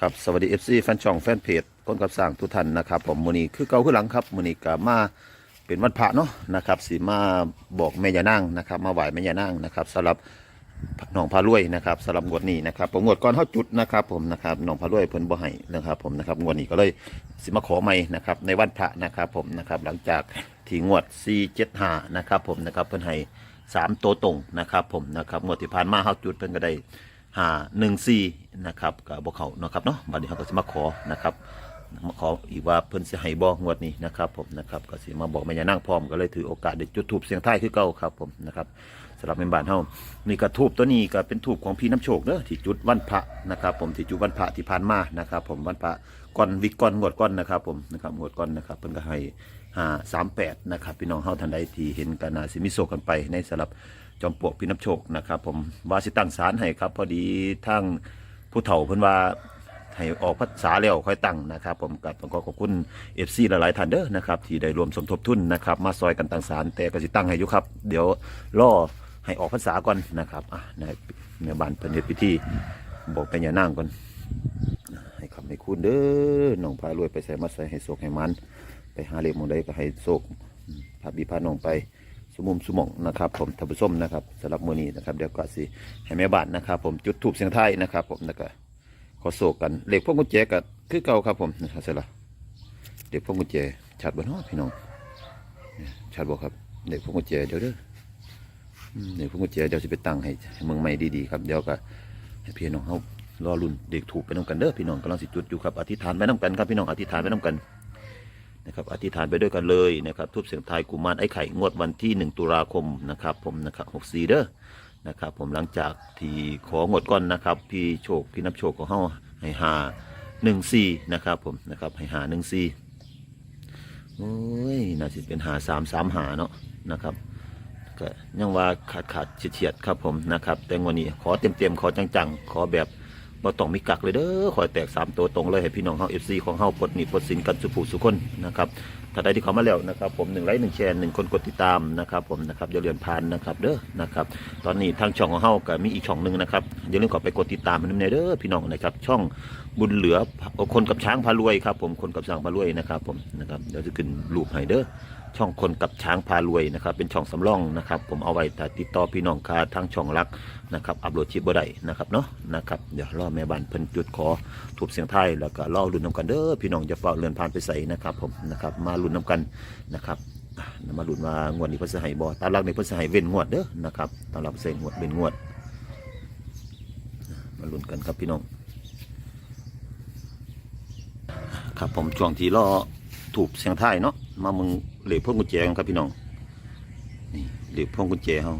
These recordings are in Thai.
ครับสวัสดี FC แฟนช่องแฟนเพจคนกับสร้างทุกท่านนะครับ ผมมือนี้คือเก่าคือหลังครับมือนี้ก็มาเป็นวันพระเนาะนะครับสีมาบอกแม่ยานางนะครับ มาไหว้แม่ยานางนะครับสำหรับหนองพารวยนะครับสำหรับงวดนี้นะครับผมงวดก่อนเขาจุดนะครับ ผมนะครับหนองพารวยเพิ่นบ่ให้นะครับผมนะครับงวดนี้ก็เลยสิมาขอใหม่นะครับในวันพระนะครับผมนะครับหลังจากที่งวด475นะครับผมนะครับเพิ่นให้สามตัวตรงนะครับผมนะครับงวดที่ผ่านมาเขาจุดเพิ่นก็ได้ หาหนึ่งสี่นะครับกับบเขานะครับเนาะบัดนี้เขาก็จะมาขอนะครับมาขออีกว่าเพิ่นสิให้บ่งวดนี้นะครับผมนะครับก็สิมาบอกแม่ยานางพร้อมก็เลยถือโอกาสได้จุดทูบเสียงท้ายคือเก่าครับผมนะครับสำหรับแม่บ้านเฮานี่ก็ทูบตัวนี้ก็เป็นทูบของพี่น้ำโชคเด้อที่จุดวันพระนะครับ ผมที่จุดวันพระที่ผ่านมานะครับ ผมวันพระก่อนวิกก่อนงวดก่อนนะครับ ผมนะครับงวดก่อนนะครับเพิ่นก็ให้ห้าสามแปดนะครับพี่น้องเฮาท่านใดที่เห็นกันนาสิมิโซกันไปในสำหรับ จอมปลวกพี่น้ำโชคนะครับ ผมว่าสิตั้งศาลให้ครับ พอดีทางผู้เฒ่าเพิ่นว่าให้ออกพรรษาแล้วค่อยตั้งนะครับ ผมก็ต้องขอขอบคุณเอฟซีหลายๆท่านเด้อนะครับที่ได้รวมสมทบทุนนะครับมาซอยกันตั้งศาลแต่ก็สิตั้งให้อยู่ครับ เดี๋ยวรอให้ออกพรรษาก่อนนะครับอะในในบ้านเพิ่นเฮ็ดพิธีบอกไปอย่านางก่อนให้คำให้คุณเด้อน้องพารวยไปใส่มาใส่ให้โศกให้มัน ไปหาเลขมองใดก็ให้โศกพาบีพาน้องไป สมุมสมองนะครับผมทับส้มนะครับสำหรับมือนี้นะครับเดี๋ยวก็สิให้แม่บ้านนะครับผมจุดถูบเสียงไทยนะครับผมแล้วก็ขอโศกกันเหล็กพวกกุญแจก็คือเก่าครับผมนะครับเสร็จละเหล็กพวกกุญแจชัดบ่เนาะพี่น้องชัดบ่ครับเหล็กพวกกุญแจเดี๋ยวเด้อเหล็กพวกกุญแจเดี๋ยวจะไปตั้งให้ให้เมืองใหม่ดีๆครับเดี๋ยวก็ให้พี่น้องเขารอรุ่นเด็กถูกไปน้ำกันเด้อพี่น้องกำลังสิจุดอยู่ครับอธิษฐานไปน้ำกันครับพี่น้องอธิษฐานไปน้ำกัน นะครับอธิษฐานไปด้วยกันเลยนะครับทุบเสียงทายกุมารไอ้ไข่งวดวันที่ 1 ตุลาคมนะครับผมนะครับ64เด้อนะครับผมหลังจากที่ของวดก่อนนะครับพี่โชคพี่นับโชคของเฮาให้หา14นะครับผมนะครับให้หา14โอ้ยน่าจะเป็นหา3 3หาเนาะนะครับก็ยังว่าขาดขาดเฉียดๆครับผมนะครับแต่งวันนี้ขอเต็มเต็มๆขอจังๆ ขอแบบ บ่ต้องมีกักเลยเด้อขอแตกสามตัวตรงเลยให้พี่น้องเฮา FC ของเฮาปลดหนี้ปลดสินกันสุภูสุคนนะครับถ้าใดที่เขามาแล้วนะครับผมหนึ่งไลค์หนึ่งแชร์หนึ่งคนกดติดตามนะครับผมนะครับอย่าเลือนผ่านนะครับเด้อนะครับตอนนี้ทางช่องของเฮาก็มีอีกช่องหนึ่งนะครับอย่าลืมเข้าไปกดติดตามมันด้วยเด้อพี่น้องนะครับช่องบุญเหลือคนกับช้างพารวยครับผมคนกับช้างพารวยนะครับผมนะครับเดี๋ยวจะขึ้นรูปให้เด้อ ช่องคนกับช้างพารวยนะครับเป็นช่องสำรองนะครับ ผมเอาไว้ถ้าติดต่อพี่น้องคาทางช่องรักนะครับอัปโหลดชิปบ่ได้นะครับเนาะนะครับเดี๋ยวรอแม่บ้านเพิ่นจุดขอถูบเสียงไทยแล้วก็รอลุ้นน้ำกันเด้อพี่น้องจะเฝ้าเลื่อนผ่านไปใส่นะครับผมนะครับมาลุ้นน้ำกันนะครับมาลุ้นว่างวดนี้เพิ่นสิให้บ่ตามหลักในเพิ่นสิให้เว้นงวดเด้อนะครับตามหลักเพิ่นสิให้งวดเว้นงวด มาลุ้นกันครับพี่น้อง ครับผมช่วงที่รอถูกเสียงไทยเนาะมามึง เหล็กพวงกุญแจครับพี่น้องนี่เหล็กพวงกุญแจเฮา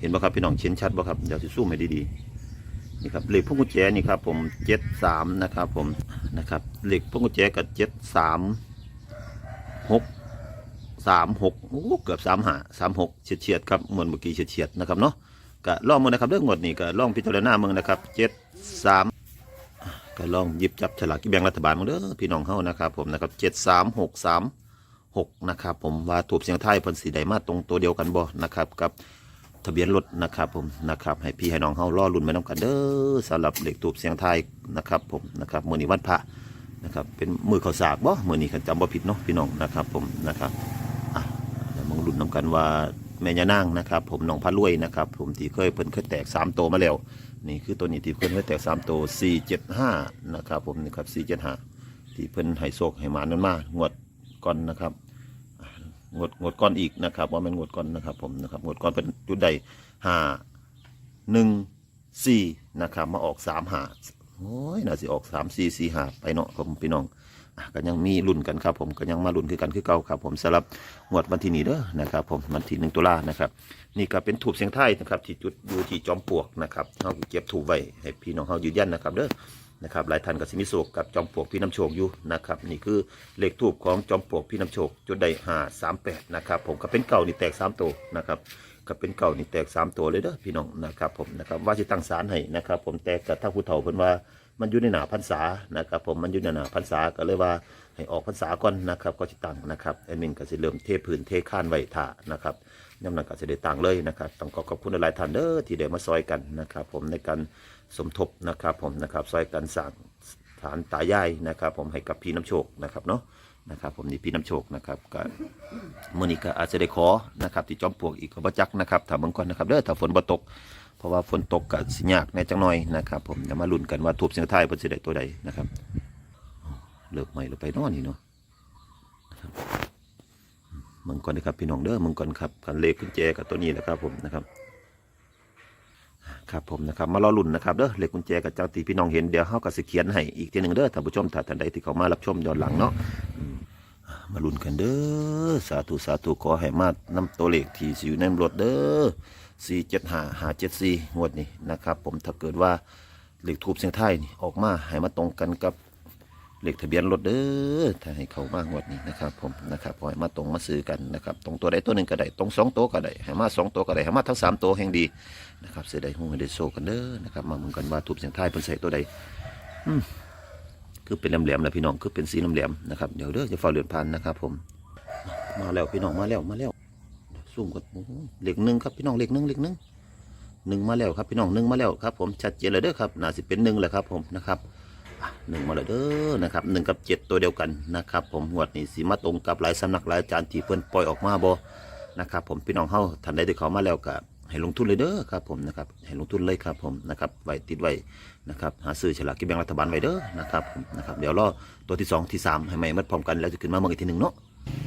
เห็นบ่ครับพี่น้องเช่นชัดบ่ครับเดี๋ยวสิซูมให้ดีๆนี่ครับเหล็กพวงกุญแจนี่ครับผมเจ็ดสามนะครับผมนะครับเหล็กพวงกุญแจกับเจ็ดสามหกสามหกโอ้เกือบสามหาสามหกเฉียดเฉียดๆครับเหมือนเมื่อกี้เฉียดเฉียดๆนะครับเนาะก็ล่องมือนะครับเรื่องงวดนี้ก็ล่องพิจารณาเมืองนะครับเจ็ดสามก็ลองหยิบจับฉลากกิแบ่งรัฐบาลมาเด้อพี่น้องเฮานะครับผมนะครับเจ็ดสามหกสาม หกนะครับผมว่าถูกเสียงไทยเพิ่นสีใดมาตรงตัวเดียวกันบ่นะครับกับทะเบียนรถนะครับผมนะครับให้พี่ให้น้องเฮารอลุ้นไปน้ำกันเด้อสำหรับเหล็กถูกเสียงไทยนะครับผมนะครับมือนี้วันพระนะครับเป็นมือข้าวสากบ่มือนี้คันจำบ่ผิดเนาะพี่น้องนะครับผมนะครับอะเดี๋ยวมองลุ้นน้ำกันว่าแม่ยานางนะครับผมน้องพระรวยนะครับผมที่เคยเพิ่นเคยแตกสามตัวมาแล้วนี่คือตัวนี้ที่เพิ่นให้แตกสามตัวสี่เจ็ดห้านะครับผมนี่ครับสี่เจ็ดห้าที่เพิ่นให้โศกให้หมานั่นมางวด ก่อนนะครับงดงดก่อนอีกนะครับว่ามันงดก่อนนะครับผมนะครับงดก่อนเป็นจุดใดห้าหนึ่งสี่นะครับมาออกสามหาโอ้ยน่าสิออกสามสี่สี่หาไปเนาะครับผมพี่น้องก็ยังมีลุ้นกันครับผมก็ยังมาลุ้นคือกันคือเก่าครับผมสำหรับงวดวันที่นี้เด้อนะครับ ผมวันที่หนึ่งตุลานะครับนี่ก็เป็นถูบเสียงไทยนะครับที่จุดอยู่ที่จอมปลวกนะครับเขาเก็บถูบไว้ให้พี่น้องเขายืนยันนะครับเด้อ นะครับหลายท่านก็สิมิโศกกับจอมปลวกพี่น้ำโชคอยู่นะครับนี่คือเลขถูบของจอมปลวกพี่น้ำโชคจุดใดห้าสามแปดนะครับผมก็เป็นเก่านี่แตกสามตัวนะครับก็เป็นเก่านี่แตกสามตัวเลยเด้อพี่น้องนะครับผมนะครับว่าจะตั้งศาลให้นะครับผมแต่กับถ้าผู้เฒ่าเพิ่นว่ามันอยู่ในหนาพรรษานะครับผมมันอยู่ในหนาพรรษาก็เลยว่าให้ออกพรรษาก่อนนะครับก็จะตั้งนะครับแอดมินก็สิเริ่มเทพื้นเทข้านไว้ท่านะครับ ย่ำนันก็จะได้ต่างเลยนะครับต้องขอขอบคุณหลายท่านเด้อที่ได้มาซอยกันนะครับ ผมในการสมทบนะครับ ผมนะครับซอยกันสร้างฐานตายายนะครับ ผมให้กับพี่น้ำโชคนะครับเนาะนะครับผมนี่พี่น้ำโชคนะครับก็มื่อนี้ก็อาจจะได้ขอนะครับที่จอมปลวกอีกก็บ่จักนะครับถ้าเบิ่งก่อนนะครับเด้อถ้าฝนบ่ตก เพราะว่าฝนตกก็สิยากในจังหน่อยนะครับผมเดี๋ยวมาลุ้นกันว่าทูบเสียงไทยเพิ่นสิได้ตัวใดนะครับเลิกใหม่หรือไปนอนนี่เนาะ มึงก่อนนะครับพี่น้องเด้อมึงก่อนครับกันเลขกุญแจกับตัวนี้แหละครับผมนะครับครับผมนะครับมารอลุ่นนะครับเด้อเลขกุญแจกับเจ้าตีพี่น้องเห็นเดี๋ยวเฮาก็สิเขียนให้อีกทีหนึ่งเด้อท่านผู้ชมถ้าท่านใดที่เขามารับชมย้อนหลังเนาะมาลุ้นกันเด้อสาธุสาธุขอให้มานำตัวเลขที่สิอยู่ในรถเด้อสี่เจ็ดห้าห้าเจ็ดสี่งวดนี้นะครับ ผมถ้าเกิดว่าเลขทูบเสียงไทายนี่ออกมาให้มาตรงกันกับ เลขทะเบียนรถเด้อถ้าให้เขามางวดนี้นะครับผมนะครับขอให้มาตรงมาซื้อกันนะครับตรงตัวใดตัวหนึ่งก็ได้ตรงสองตัวก็ได้ให้มาสองตัวก็ได้ให้มาทั้งสามตัวแห่งดีนะครับเสียดายหูให้ได้โซกันเด้อนะครับมาเมือนกันว่าทุบเสียงท้ายเพิ่นใส่ตัวใดคือเป็นแหลมๆนะพี่น้องคือเป็นสีแหลมๆนะครับเดี๋ยวเด้อจะฝ้าเลือนพันนะครับ ผม มาแล้วพี่น้องมาแล้วมาแล้วซุ่มกันโอ้โหเลขหนึ่งครับพี่น้องเหลขหนึ่งเหลขหนึ่งหนึ่งมาแล้วครับพี่น้องหนึ่งมาแล้วครับ ผมชัดเจนเลยเด้อครับน่าสิเป็นหนึ่งแหละครับ ผมนะครับ อะหนึ่งมาแล้วเด้อนะครับหนึ่งกับเจ็ดตัวเดียวกันนะครับ ผมงวดนี้สีมาตรงกับหลายสำนักหลายอาจารย์ที่เพิ่นปล่อยออกมาบ่นะครับผมพี่น้องเฮาท่านใดที่เขามาแล้วก็ให้ลงทุนเลยเด้อครับผมนะครับให้ลงทุนเลยครับผมนะครับไว้ติดไว้นะครับหาซื้อฉลากกินแบ่งรัฐบาลไว้เด้อนะครับผมนะครับเดี๋ยวรอตัวที่สองที่สามให้ใหม่มัดพร้อมกันแล้วจะขึ้นมาเมื่ออีกทีหนึ่งเนาะ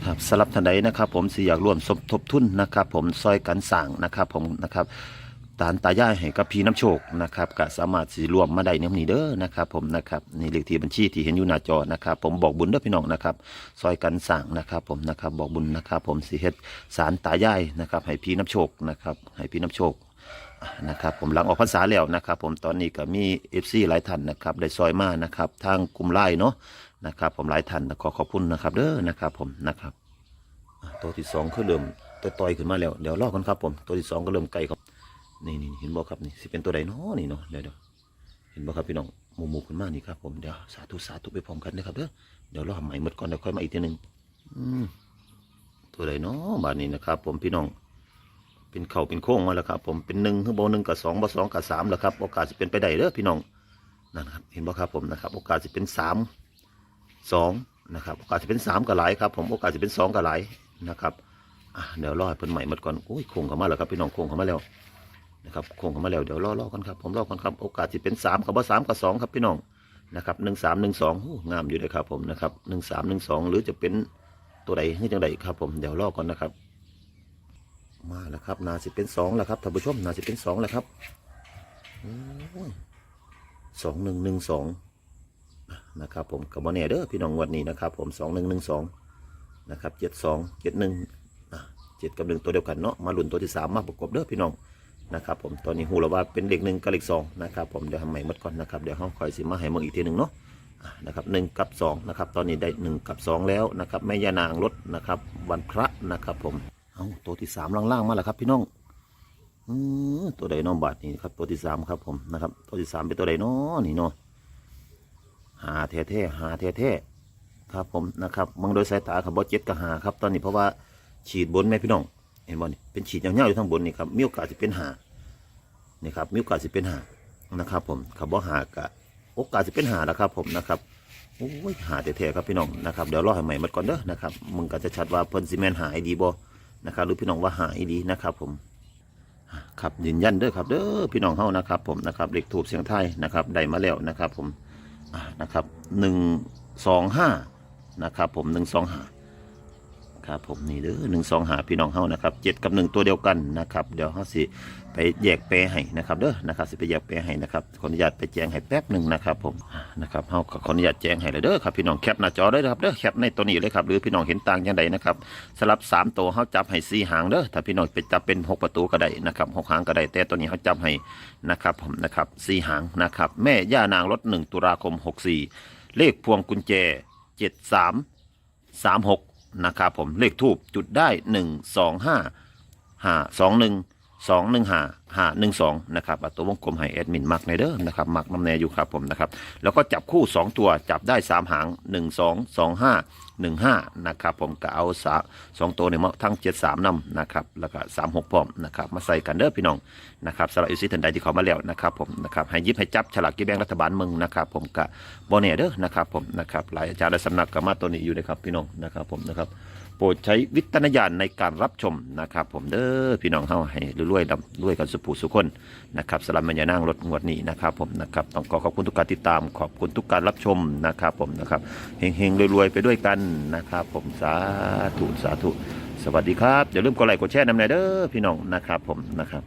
ครับสำหรับท่านใดนะครับ ผมสิอยากร่วมสมทบทุนนะครับ ผมซอยกันสั่งนะครับผมนะครับ ตานตายายให้กับพี่น้ำโชคนะครับก็สามารถสิรวมมาได้ในวันนี้เด้อนะครับผมนะครับนี่เลขที่บัญชีที่เห็นอยู่หน้าจอนะครับผมบอกบุญเด้อพี่น้องนะครับซอยกันสั่งนะครับผมนะครับบอกบุญนะครับผมสิเฮ็ดสารตายายนะครับให้พี่น้ำโชคนะครับให้พี่น้ำโชคนะครับผมหลังออกพรรษาแล้วนะครับผมตอนนี้ก็มีเอฟซีหลายท่านนะครับได้ซอยมานะครับทางกลุ่มไล่เนาะนะครับผมหลายท่านขอขอบคุณนะครับเด้อนะครับผมนะครับตัวที่สองคือเริ่มต่อยขึ้นมาแล้วเดี๋ยวรอกันครับผมตัวที่สองก็เริ่มไกลครับ นี่นี่เห็นบ่ครับนี่สิเป็นตัวใดเนาะนี่เนาะเดี๋ยวเดี๋ยวเห็นบ่ครับพี่น้องหมูหมูขึ้นมานี่ครับผมเดี๋ยวสาธุสาธุไปพร้อมกันนะครับเด้อเดี๋ยวรอใหม่หมดก่อนเดี๋ยวค่อยมาอีกทีหนึ่งตัวใดเนาะบาดนี้นะครับ ผมพี่น้อง เป็นเข่าเป็นโค้งมาแล้วครับ ผมเป็นหนึ่งข้างบนหนึ่งกับสองบ่สองกับสามแล้วครับโอกาสจะเป็นไปได้เด้อพี่น้องนั่นครับเห็นบ่ครับผมนะครับ โอกาสจะเป็นสามสองนะครับโอกาสจะเป็นสามกับหลายครับ ผมโอกาสจะเป็นสองกับหลายนะครับเดี๋ยวรอให้เพิ่นใหม่หมดก่อนโอ้ยโค้งเข้ามาแล้วครับพี่น้องโค้งเข้ามาแล้ว นะครับโค้งเข้ามาแล้วเดี๋ยวรอรอกันครับผมรอกันครับโอกาสจะเป็นสามกับว่าสามกับสองครับพี่น้องนะครับหนึ่งสามหนึ่งสองงามอยู่เลยครับผมนะครับหนึ่งสามหนึ่งสองหรือจะเป็นตัวใดนี่จังใดครับผมเดี๋ยวรอก่อนนะครับ มาแล้วครับนาสิเป็นสองแล้วครับท่านผู้ชมนาสิเป็นสองแล้วครับสองหนึ่งหนึ่งสองนะครับผมกับบอเน่เด้อพี่น้องวดนี้นะครับ ผมสองหนึ่งหนึ่งสองนะครับเจ็ดสองเจ็ดหนึ่งเจ็ดกับหนึ่งตัวเดียวกันเนาะมาหลุนตัวที่สามมาประกบเด้อพี่น้อง นะครับผมตอนนี้หูเราว่าเป็นเลขหนึ่งกับเลขสองนะครับผมเดี๋ยวทำใหม่หมดก่อนนะครับเดี๋ยวห้องคอยสิมาให้เมืองอีกทีหนึ่งเนาะนะครับหนึ่งกับสองนะครับตอนนี้ได้หนึ่งกับสองแล้วนะครับแม่ยานางรถนะครับวันพระนะครับผมเอาตัวที่สามล่างๆมาแล้วครับพี่น้องอือตัวใดน้องบาทนี่ครับตัวที่สามครับผมนะครับตัวที่สามเป็นตัวใดนาะนี่เนาะหาแท้ๆหาแท้ๆครับผมนะครับมองโดยสายตาครับบอเจ็ดกับหาครับตอนนี้เพราะว่าฉีดบนไหมพี่น้องเห็นบ่นี่เป็นฉีดยาวๆอยู่ทางบนนี่ครับมีโอกาสจะเป็นหา นี่ครับมีโอกาสจะเป็นหานะครับ ผมขับบ่าหากะโอกาสจะเป็นหาแล้วครับ ผมนะครับโอ้ยหาแท้ๆครับพี่น้องนะครับเดี๋ยวรอให้ใหม่มดก่อนเด้อนะครับมึงก็จะชัดว่าเพิ่นซีเมนหายดีบ่นะครับหรือพี่น้องว่าหายดีนะครับผมครับยืนยันเด้อครับเด้อพี่น้องเฮานะครับ ผมนะครับเลขถูกเสียงไทยนะครับได้มาแล้วนะครับ ผมนะครับหนึ่งสองห้านะครับ ผมหนึ่งสองห้า ครับผมนี่เด้อหนึ่งสองหาพี่น้องเฮานะครับเจ็ดกับหนึ่งตัวเดียวกันนะครับเดี๋ยวเฮาสิไปแยกแปรให้นะครับเด้อนะครับสิไปแยกแปรให้นะครับขออนุญาตไปแจ้งให้แป๊บหนึ่งนะครับผมนะครับเฮาขออนุญาตแจ้งให้เลยเด้อครับพี่น้องแคปหน้าจอได้นะครับเด้อแคปในตัวนี้เลยครับหรือพี่น้องเห็นต่างย่างใดนะครับสลับสามตัวเขาจับให้สี่หางเด้อถ้าพี่น้องไปจับเป็นหกประตูก็ได้นะครับหกหางก็ได้แต่ตัวนี้เขาจับให้นะครับผมนะครับสี่หางนะครับแม่ย่านางรถหนึ่งตุลาคมหกสี่เลขพวงกุญแจเจ็ดสามสามหก นะครับผมเลขทูบจุดได้หนึ่งสองห้าห้าสองหนึ่ง สองหนึ่งห้าห้าหนึ่งสองนะครับอะตัววงกลมให้แอดมินมักในเด้อนะครับมักน้ำแน่อยู่ครับผมนะครับแล้วก็จับคู่สองตัวจับได้สามหางหนึ่งสองสองห้าหนึ่งห้านะครับผมก็เอาสาสองตัวเนี่ยมาทั้งเจ็ดสามนำนะครับแล้วก็สามหกพร้อมนะครับมาใส่กันเด้อพี่น้องนะครับสำหรับอิสิทันใดที่เขามาแล้วนะครับผมนะครับให้ยิบให้จับฉลากกิแบงรัฐบาลมืองนะครับผมกะโบเน่เด้อนะครับผมนะครับหลายอาจารย์และสำนักก็มาตัวนี้อยู่นะครับพี่น้องนะครับผมนะครับ โปรดใช้วิจารณญาณในการรับชมนะครับ ผมเด้อพี่น้องเฮาให้รวยๆดำรวยกันสุภูสุคนนะครับสลับมันยานั่งรถงวดนี้นะครับ ผมนะครับต้องขอขอบคุณทุกการติดตามขอบคุณทุกการรับชมนะครับ ผมนะครับเฮงๆรวยๆไปด้วยกันนะครับ ผมสาธุสาธุสวัสดีครับอย่าลืมกดไลค์กดแชร์นำหน่อยเด้อพี่น้องนะครับ ผมนะครับ